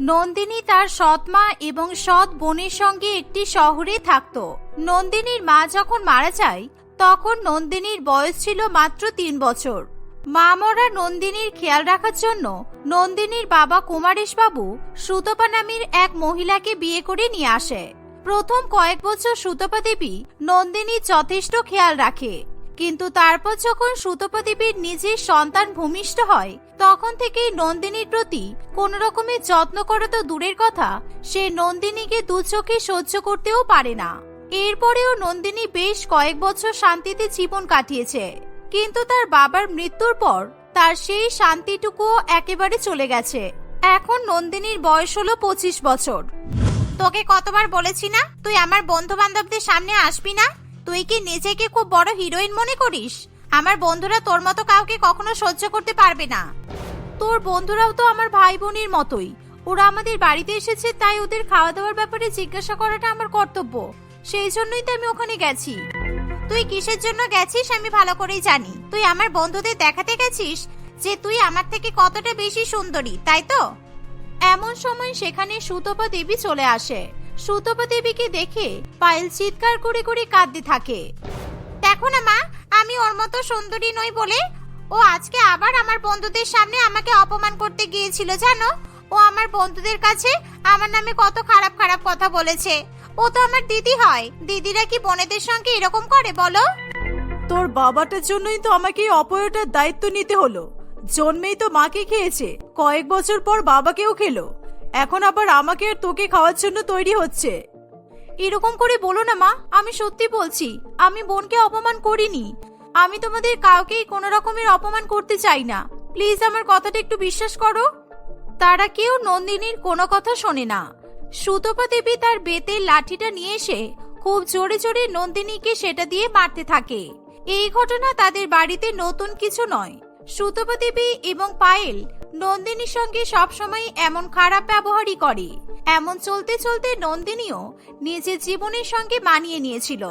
নন্দিনী তার সৎ মা এবং সৎ বোনের সঙ্গে একটি শহরে থাকত। নন্দিনীর মা যখন মারা যায়, তখন নন্দিনীর বয়স ছিল মাত্র তিন বছর। মা মরা নন্দিনীর খেয়াল রাখার জন্য নন্দিনীর বাবা কুমারেশ বাবু সুতপা নামের এক মহিলাকে বিয়ে করে নিয়ে আসে। প্রথম কয়েক বছর সুতপা দেবী নন্দিনীর যথেষ্ট খেয়াল রাখে। কিন্তু তারপর যখন সুতপা দেবীর নিজের সন্তান ভূমিষ্ঠ হয় তখন থেকেই নন্দিনীর প্রতি কোন রকমের যত্ন করা তো দূরের কথা, সে নন্দিনীকে দু চোখে সহ্য করতেও পারে না। এরপরেও নন্দিনী বেশ কয়েক বছর শান্তিতে জীবন কাটিয়েছে, কিন্তু তার বাবার মৃত্যুর পর তার সেই শান্তিটুকুও একেবারে চলে গেছে। এখন নন্দিনীর বয়স হলো পঁচিশ বছর। তোকে কতবার বলেছি না, তুই আমার বন্ধু বান্ধবদের সামনে আসবি না? তুই কি নিজেকে খুব বড় হিরোইন মনে করিস? আমার বন্ধুরা তোর মতো কাউকে কখনো সহ্য করতে পারবে না। তোর বন্ধুরাও তো আমার ভাই বোনের মতোই। ওরা আমাদের বাড়িতে এসেছে, তাই ওদের খাওয়া দাওয়ার ব্যাপারে জিজ্ঞাসা করাটা আমার কর্তব্য। সেই জন্যই তো আমি ওখানে গেছি। তুই কিসের জন্য গেছিস আমি ভালো করেই জানি। তুই আমার বন্ধুদের দেখাতে গেছিস যে তুই আমার থেকে কতটা বেশি সুন্দরী, তাই তো? এমন সময় সেখানে সুতপা দেবী চলে আসে। সুতপা দেবীকে দেখে পায়েল চিৎকার করে করে কাঁদতে থাকে। দেখো না মা আমি ওর মতো সুন্দরী নই বলে ও আজকে আবার আমার বন্ধুদের সামনে আমাকে অপমান করতে গিয়েছিল, জানো? ও আমার বন্ধুদের কাছে আমার নামে কত খারাপ খারাপ কথা বলেছে। ও তো আমার দিদি হয়। দিদিরা কি বোনেদের সঙ্গে এরকম করে, বলো? তোর বাবাটার জন্যই তো আমাকে এই অপয়টার দায়িত্ব নিতে হলো। জন্মেই তো মাকে খেয়েছে। কয়েক বছর পর বাবাকেও খেলো। এখন আবার আমাকে আর তোকে খাওয়ার জন্য তৈরি হচ্ছে। এরকম করে বলো না, মা। আমি সত্যি বলছি, আমি বোনকে অপমান করিনি। আমি তোমাদের কাউকেই কোনো রকমের অপমান করতে চাই না। প্লিজ আমার কথাটা একটু বিশ্বাস করো। তারা কেউ নন্দিনীর কোনো কথা শোনে না। সুতপা দেবী তার বেতের লাঠিটা নিয়ে এসে খুব জোরে জোরে নন্দিনীকে সেটা দিয়ে মারতে থাকে। এই ঘটনা তাদের বাড়িতে নতুন কিছু নয়। সুতপা দেবী এবং পায়েল নন্দিনীর সঙ্গে সবসময় এমন খারাপ ব্যবহারই করে। এমন চলতে চলতে নন্দিনীও নিজের জীবনের সঙ্গে মানিয়ে নিয়েছিল।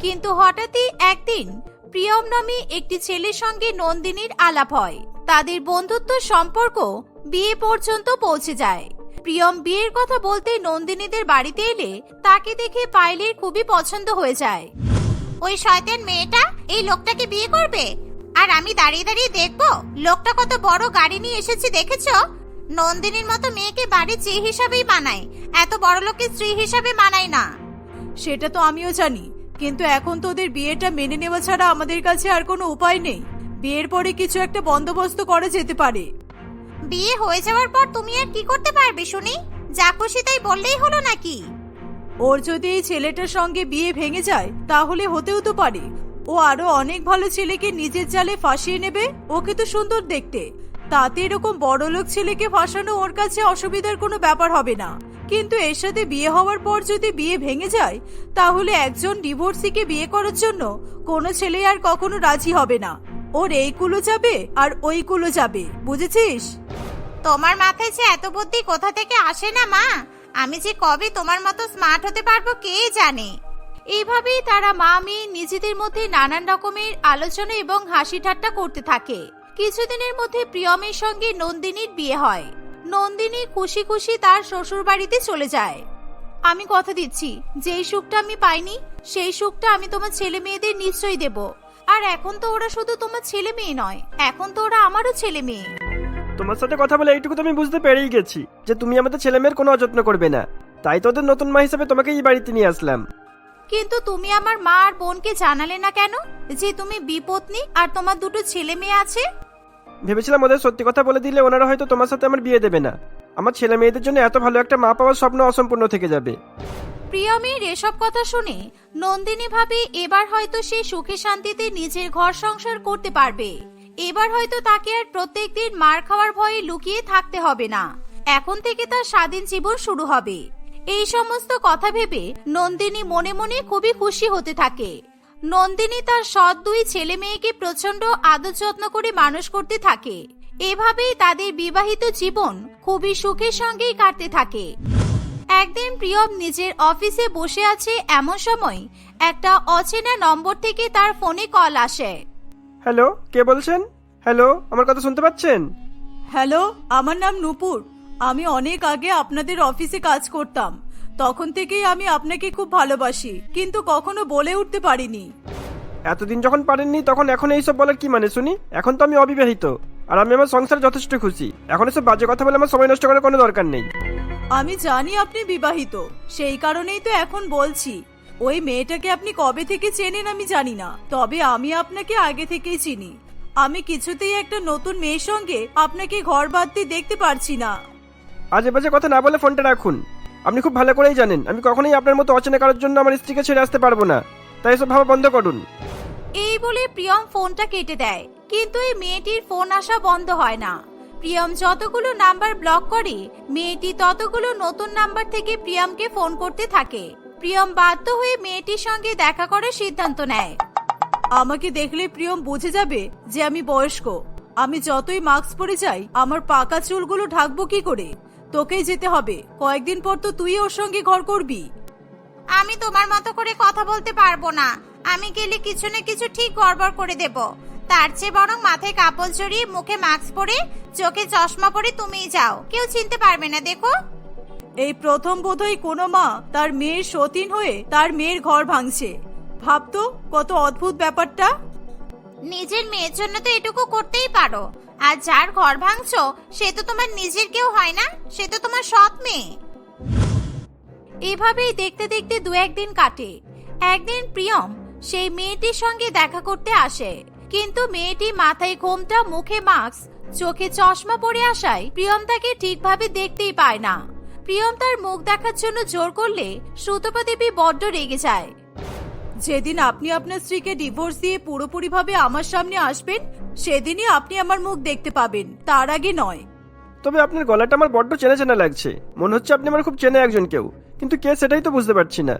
কিন্তু হঠাৎই একদিন প্রিয়ম নামে একটি ছেলের সঙ্গে নন্দিনীর আলাপ হয়। তাদের বন্ধুত্ব সম্পর্ক বিয়ে পর্যন্ত পৌঁছে যায়। প্রিয়ম বিয়ের কথা বলতে নন্দিনীদের বাড়িতে এলে তাকে দেখে পায়েলের খুবই পছন্দ হয়ে যায়। ওই শয়তান মেয়েটা এই লোকটাকে বিয়ে করবে? আর আমি দাঁড়িয়ে দাঁড়িয়ে দেখব? লোকটা কত বড় গাড়ি নিয়ে এসেছে দেখেছ? নন্দিনীর মতো মেয়েকে বাড়ির স্ত্রী হিসাবেই মানায়। এত বড় লোকের স্ত্রী হিসাবে মানায় না। সেটা তো আমিও জানি কিন্তু এখন তো ওদের বিয়েটা মেনে নেওয়া ছাড়া আমাদের কাছে আর কোনো উপায় নেই। বিয়ের পরে কিছু একটা বন্দোবস্ত করা যেতে পারে। বিয়ে হয়ে যাওয়ার পর তুমি আর কি করতে পারবে শুনি? যা খুশি তাই বললেই হলো নাকি? ওর যদি এই ছেলেটার সঙ্গে বিয়ে ভেঙে যায় তাহলে হতেও তো পারে। ও আরও অনেক ভালো ছেলেকে নিজের জালে ফাঁসিয়ে নেবে? ওকে তো সুন্দর দেখতে। তাতে এরকম বড়লোক ছেলেকে ফাঁসানো ওর কাছে অসুবিধার কোনো ব্যাপার হবে না। কিন্তু এর সাথে বিয়ে হওয়ার পর যদি বিয়ে ভেঙে যায়, তাহলে একজন ডিভোর্সিকে বিয়ে করার জন্য কোনো ছেলে আর কখনো রাজি হবে না। ওর এই কুলো যাবে আর ওই কুলো যাবে, বুঝেছিস? তোমার মাথায় যে এত বুদ্ধি কোথা থেকে আসে না, মা? আমি যে কবে তোমার মতো স্মার্ট হতে পারব কে জানে? এইভাবেই তারা মা, মেয়ে নিজেদের মধ্যে নানান রকমের আলোচনা এবং হাসি ঠাট্টা করতে থাকে। কিছুদিনের মধ্যে প্রিয়মের সঙ্গে নন্দিনীর বিয়ে হয়। নন্দিনী খুশি খুশি তার শ্বশুর বাড়িতে চলে যায়। আমি কথা দিচ্ছি, যেই সুখটা আমি পাইনি, সেই সুখটা আমি তোমার ছেলে মেয়েদের নিশ্চয়ই দেব। আর এখন তো ওরা শুধু তোমার ছেলে মেয়ে নয়, এখন তো ওরা আমারও ছেলে মেয়ে। তোমার সাথে কথা বলে এইটুকু তো আমি বুঝতে পেরেই গেছি, যে তুমি আমাদের ছেলে মেয়ের কোনো অযত্ন করবে না। তাই তোদের নতুন মা হিসেবে তোমাকে এই বাড়িতে নিয়ে আসলাম। কিন্তু তুমি আমার মা আর বোনকে জানালে না কেন যে তুমি বিপত্নী আর তোমার দুটো ছেলে মেয়ে আছে? ভেবেছিলাম ওদের সত্যি কথা বলে দিলে ওনারা হয়তো তোমার সাথে আমার বিয়ে দেবে না। আমার ছেলে মেয়েদের জন্য এত ভালো একটা মা পাওয়ার স্বপ্ন অসম্পূর্ণ থেকে যাবে। প্রিয়মের এসব কথা শুনে নন্দিনী ভাবে এবার হয়তো সে সুখে শান্তিতে নিজের ঘর সংসার করতে পারবে। এবার হয়তো তাকে আর প্রত্যেকদিন মার খাওয়ার ভয়ে লুকিয়ে থাকতে হবে না। এখন থেকে তার স্বাধীন জীবন শুরু হবে। এই সমস্ত কথা ভেবে নন্দিনী মনে মনে খুবই খুশি হতে থাকে। নন্দিনী তার সৎ দুই ছেলে মেয়েকে প্রচণ্ড আদর যত্ন করে মানুষ করতে থাকে। এভাবেই তাদের বিবাহিত জীবন খুবই সুখের সঙ্গেই কাটতে থাকে। একদিন প্রিয়ম নিজের অফিসে বসে আছে এমন সময় একটা অচেনা নম্বর থেকে তার ফোনে কল আসে। হ্যালো কে বলছেন? হ্যালো আমার কথা শুনতে পাচ্ছেন? হ্যালো আমার নাম নূপুর। আমি অনেক আগে আপনাদের অফিসে কাজ করতাম। তখন থেকেই আমি আপনাকে খুব ভালোবাসি কিন্তু কখনো বলে উঠতে পারিনি। এতদিন যখন পারেননি তখন এখন এইসব বলার কি মানে শুনি? এখন তো আমি অবিবাহিত আর আমি আমার সংসারে যথেষ্ট খুশি। এখন এসব বাজে কথা বলে আমার সময় নষ্ট করার কোনো দরকার নেই। আমি জানি আপনি বিবাহিত সেই কারণেই তো এখন বলছি। ওই মেয়েটাকে আপনি কবে থেকে চেনেন আমি জানি না তবে আমি আপনাকে আগে থেকেই চিনি। আমি কিছুতেই একটা নতুন মেয়ের সঙ্গে আপনাকে ঘর বাঁধতে দেখতে পারছি না। আজে বাজে কথা না বলে ফোনটা রাখুন। আপনি খুব ভালো করেই জানেন আমি কখনোই আপনার মতো অচেনা কারোর জন্য আমার স্ত্রীকে ছেড়ে আসতে পারব না। তাই এসব ভাবা বন্ধ করুন। এই বলে প্রিয়ম ফোনটা কেটে দেয়। কিন্তু এই মেয়েটির ফোন আসা বন্ধ হয় না। প্রিয়ম যতগুলো নাম্বার ব্লক করে মেয়েটি ততগুলো নতুন নাম্বার থেকে প্রিয়মকে ফোন করতে থাকে। প্রিয়ম বাধ্য হয়ে মেয়েটির সঙ্গে দেখা করার সিদ্ধান্ত নেয়। আমাকে দেখলে প্রিয়ম বুঝে যাবে যে আমি বয়স্ক। আমি যতই মাস্ক পরে যাই আমার পাকা চুলগুলো ঢাকবো কি করে? তোকেই যেতে হবে। কয়েকদিন পর তো তুই ওর সঙ্গে ঘর করবি। আমি তোমার মতো করে কথা বলতে পারব না। আমি গেলে কিছু না কিছু ঠিক গড়বড় করে দেব। তার চেয়ে বরং মাথায় কাপড় জড়িয়ে মুখে মাস্ক পরে চোখে চশমা পরে তুমিই যাও। কেউ চিনতে পারবে না দেখো। এই প্রথম বোধহয় কোনো মা তার মেয়ের সতীন হয়ে তার মেয়ের ঘর ভাঙছে। ভাবতো কত অদ্ভুত ব্যাপারটা। নিজের মেয়ের জন্য তো এটুকু করতেই পারো। আর যার ঘর ভাঙছো, সে তো তোমার নিজের কেউ হয় না, সে তো তোমার সৎ মেয়ে। এভাবেই দেখতে দেখতে দু একদিন কাটে। একদিন প্রিয়ম সেই মেয়েটির সঙ্গে দেখা করতে আসে। কিন্তু মেয়েটি মাথায় ঘোমটা, মুখে মাস্ক, চোখে চশমা পরে আসায় প্রিয়ম তাকে ঠিকভাবে দেখতেই পায় না। প্রিয়ম তার মুখ দেখার জন্য জোর করলে সুতপা দেবী বড্ড রেগে যায়। যেদিন আপনি আপনার স্ত্রীকে ডিভোর্স দিয়ে পুরোপুরিভাবে আমার সামনে আসবেন সেদিনই আপনি আমার মুখ দেখতে পাবেন। তার আগে নয়। তবে আপনার গলাটা আমার বড্ড চেনা চেনা লাগছে। মনে হচ্ছে আপনি আমার খুব চেনা একজন কেউ। কিন্তু কে সেটাই তো বুঝতে পারছি না।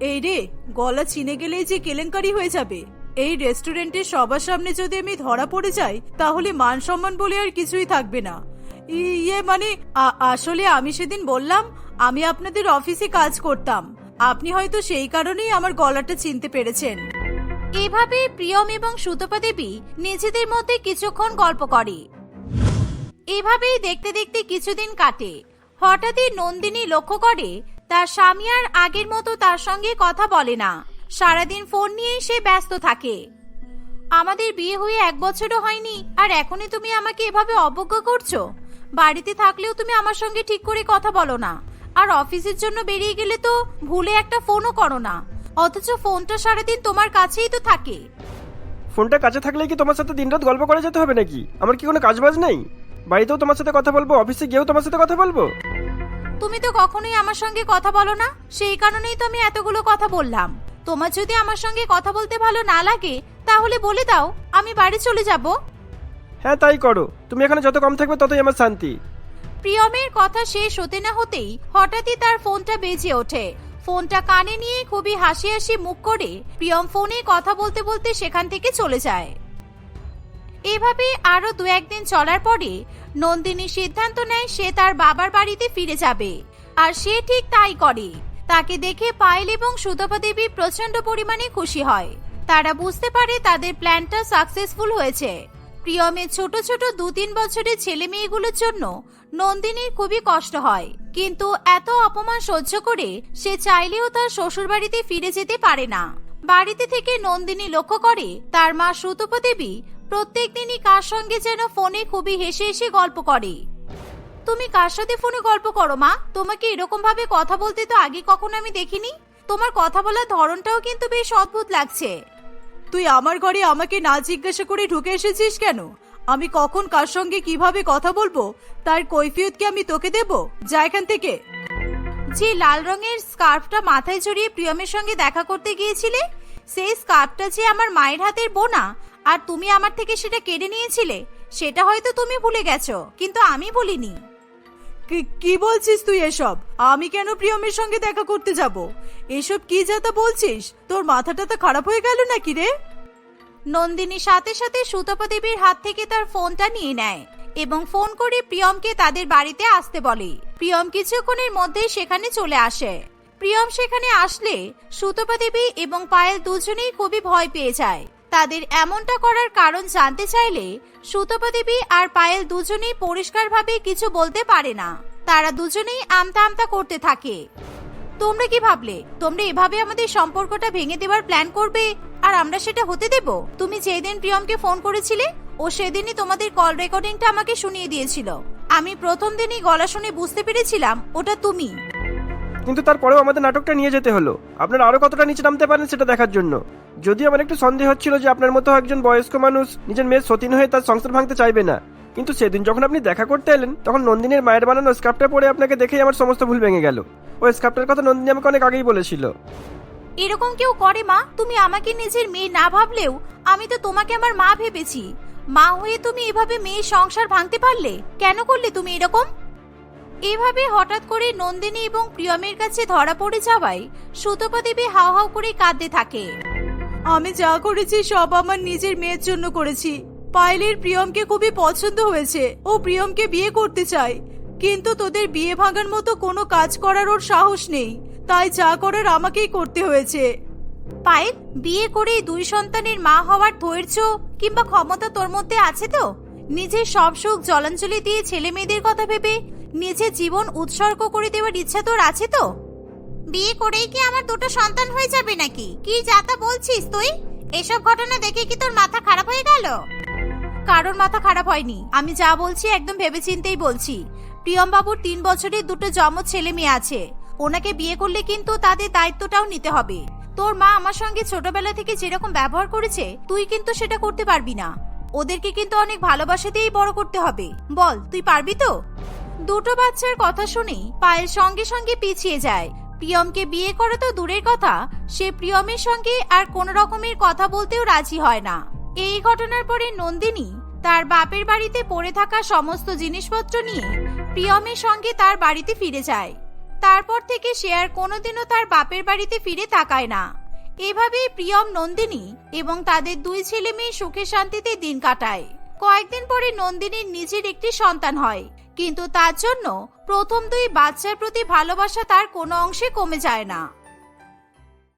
এই রে গলা চিনে গেলেই যে কেলেঙ্কারি হয়ে যাবে। এই রেস্টুরেন্টের সবার সামনে যদি আমি ধরা পড়ে যাই তাহলে মান সম্মান বলে আর কিছুই থাকবে না। ইয়ে মানে আসলে আমি সেদিন বললাম আমি আপনাদের অফিসে কাজ করতাম। আপনি হয়তো সেই কারণেই আমার গলাটা চিনতে পেরেছেন। এভাবে প্রিয়ম এবং সুতপা দেবী নিজেদের মধ্যে কিছুক্ষণ গল্প করে। এভাবেই দেখতে দেখতে কিছুদিন কাটে। হঠাৎই নন্দিনী লক্ষ্য করে, তার স্বামী আর আগের মতো তার সঙ্গে কথা বলে না। সারাদিন ফোন নিয়েই সে ব্যস্ত থাকে। আমাদের বিয়ে হয়ে এক বছরও হয়নি, আর এখনই তুমি আমাকে এভাবে অবজ্ঞা করছ? বাড়িতে থাকলেও তুমি আমার সঙ্গে ঠিক করে কথা বলো না। আর অফিসের জন্য বেরিয়ে গেলে তো ভুলে একটা ফোনও করো না। অথচ ফোনটা সারাদিন তোমার কাছেই তো থাকে। ফোনটা কাছে থাকলে কি তোমার সাথে দিনরাত গল্প করে যেতে হবে নাকি? আমার কি কোনো কাজবাজ নেই? বাড়িতেও তোমার সাথে কথা বলব অফিসে গিয়েও তোমার সাথে কথা বলব? তুমি তো কখনোই আমার সঙ্গে কথা বলো না সেই কারণেই তো আমি এতগুলো কথা বললাম। তোমার যদি আমার সঙ্গে কথা বলতে ভালো না লাগে তাহলে বলে দাও আমি বাড়ি চলে যাব। হ্যাঁ তাই করো। তুমি এখানে যত কম থাকবে ততই আমার শান্তি। প্রিয়মের কথা শেষ হতে না হতেই হঠাৎই তার ফোনটা বেজে ওঠে। ফোনটা কানে নিয়ে খুবই হাসি হাসি মুখ করে প্রিয়ম ফোনে কথা বলতে বলতে সেখান থেকে চলে যায়। এভাবে আরও দু একদিন চলার পরে নন্দিনী সিদ্ধান্ত নেয় সে তার বাবার বাড়িতে ফিরে যাবে। আর সে ঠিক তাই করে। তাকে দেখে পায়েল এবং সুতপা দেবী প্রচণ্ড পরিমাণে খুশি হয়। তারা বুঝতে পারে তাদের প্ল্যানটা সাকসেসফুল হয়েছে। প্রিয়মের ছোট ছোট দু তিন বছরের ছেলে মেয়েগুলোর জন্য নন্দিনীর খুবই কষ্ট হয়। কিন্তু এত অপমান সহ্য করে সে চাইলেও তার শ্বশুরবাড়িতে ফিরে যেতে পারে না। বাড়িতে থেকে নন্দিনী লক্ষ্য করে তার মা সুতপা দেবী প্রত্যেক দিনই কার সঙ্গে যেন ফোনে খুবই হেসে হেসে গল্প করে। তুমি কার সাথে ফোনে গল্প করো মা? তোমাকে এরকম ভাবে কথা বলতে তো আগে কখনো আমি দেখিনি। তোমার কথা বলার ধরনটাও কিন্তু বেশ অদ্ভুত লাগছে। তুই আমার ঘরে আমাকে না জিজ্ঞাসা করে ঢুকে এসেছিস কেন? আমি কখন কার সঙ্গে কীভাবে কথা বলব? তার কৈফিয়ত কি আমি তোকে দেব? যা এখান থেকে। যে লাল রঙের স্কার্ফটা মাথায় জড়িয়ে প্রিয়মের সঙ্গে দেখা করতে গিয়েছিলে, সেই স্কার্ফটা যে আমার মায়ের হাতের বোনা, আর তুমি আমার থেকে সেটা কেড়ে নিয়েছিলে, সেটা হয়তো তুমি ভুলে গেছো, কিন্তু আমি ভুলিনি। কি- বলছিস তুই এসব? আমি কেন প্রিয়মের সঙ্গে দেখা করতে যাব? এসব কি যাতা বলছিস? তোর মাথাটা তো খারাপ হয়ে গেল নাকি রে? নন্দিনী সাথে সাথে সুতপা দেবীর হাত থেকে তার ফোনটা নিয়ে নেয় এবং ফোন করে প্রিয়মকে তাদের বাড়িতে আসতে বলে। প্রিয়ম কিছুক্ষণের মধ্যেই সেখানে চলে আসে। প্রিয়ম সেখানে আসলে সুতপা দেবী এবং পায়েল দুজনেই খুবই ভয় পেয়ে যায়। তাদের এমনটা করার কারণ জানতে চাইলে সুতপা দেবী আর পায়েল দুজনেই পরিষ্কারভাবে কিছু বলতে পারে না। তারা দুজনেই আমতা আমতা করতে থাকে। তোমরা কি ভাবলে? তোমরা এভাবে আমাদের সম্পর্কটা ভেঙে দেওয়ার প্ল্যান করবে? আর আমরা সেটা হতে দেব? তুমি যেদিন প্রিয়মকে ফোন করেছিলে, ও সেদিনই তোমাদের কল রেকর্ডিংটা আমাকে শুনিয়ে দিয়েছিল। আমি প্রথম দিনই গলা শুনে বুঝতে পেরেছিলাম, ওটা তুমি। কিন্তু তারপরেও আমাদের নাটকটা নিয়ে যেতে হলো। আপনারা আরও কতটা নিচে নামতে পারেন সেটা দেখার জন্য। যদি আমার একটু সন্দেহ হচ্ছিল যে আপনার মতো একজন বয়স্ক মানুষ নিজের মেয়ের সতীন হয়ে তার সংসার ভাঙতে চাইবে না। কিন্তু সেদিন যখন আপনি দেখা করতে এলেন, তখন নন্দিনীর মায়ের বানানো স্ক্রাপ্টটা পরে আপনাকে দেখেই আমার সমস্ত ভুল ভেঙে গেল। ওই স্ক্রাপ্টের কথা নন্দিনী আমাকে অনেক আগেই বলেছিল। এরকম কেউ করে, মা? তুমি আমাকে নিজের মেয়ে না ভাবলেও আমি তো তোমাকে আমার মা ভেবেছি। মা হয়ে তুমি এভাবে মেয়ের সংসার ভাঙতে পারলে? কেন করলে তুমি এরকম? এভাবে হঠাৎ করে নন্দিনী এবং প্রিয়মের কাছে ধরা পড়ে যাওয়ায় সুতপা দেবী হাও হাও করে কাঁদতে থাকে। আমি যা করেছি সব আমার নিজের মেয়ের জন্য করেছি। পায়েলের প্রিয়মকে খুবই পছন্দ হয়েছে। ও প্রিয়মকে বিয়ে করতে চায়। কিন্তু তোদের বিয়ে ভাঙার মতো কোনো কাজ করার ওর সাহস নেই। তাই যা করার আমাকেই করতে হয়েছে। পায়েল বিয়ে করে দুই সন্তানের মা হওয়ার ধৈর্য কিংবা ক্ষমতা তোর মধ্যে আছে তো? নিজের সব সুখ জলাঞ্জলি দিয়ে ছেলে মেয়েদের কথা ভেবে নিজের জীবন উৎসর্গ করে দেওয়ার ইচ্ছা তোর আছে তো? বিয়ে করেই কি আমার দুটো সন্তান হয়ে যাবে নাকি? কি যাতা বলছিস তুই? এসব ঘটনা দেখে কি তোর মাথা খারাপ হয়ে গেল? কারোর মাথা খারাপ হয়নি। আমি যা বলছি একদম ভেবেচিন্তেই বলছি। প্রিয়ম বাবুর তিন বছরের দুটো যমজ ছেলে মেয়ে আছে। ওনাকে বিয়ে করলে কিন্তু তাদের দায়িত্বটাও নিতে হবে। তোর মা আমার সঙ্গে ছোটবেলা থেকে যেরকম ব্যবহার করেছে, তুই কিন্তু সেটা করতে পারবি না। ওদেরকে কিন্তু অনেক ভালোবাসা দিয়েই বড় করতে হবে। বল, তুই পারবি তো? দুটো বাচ্চার কথা শুনেই পায়েল সঙ্গে সঙ্গে পিছিয়ে যায়। প্রিয়মকে বিয়ে করা তো দূরের কথা, সে প্রিয়মের সঙ্গে আর কোন রকমের কথা বলতেও রাজি হয় না। এই ঘটনার পরে নন্দিনী তার বাপের বাড়িতে পড়ে থাকা সমস্ত জিনিসপত্র নিয়ে প্রিয়মের সঙ্গে তার বাড়িতে ফিরে যায়। তারপর থেকে সে আর কোনোদিনও তার বাপের বাড়িতে ফিরে তাকায় না। এভাবেই প্রিয়ম, নন্দিনী এবং তাদের দুই ছেলে মেয়ে সুখে শান্তিতে দিন কাটায়। কয়েকদিন পরে নন্দিনীর নিজের একটি সন্তান হয়। কিন্তু তার জন্য প্রথম দুই বাচ্চার প্রতি ভালোবাসা তার কোনো অংশে কমে যায় না।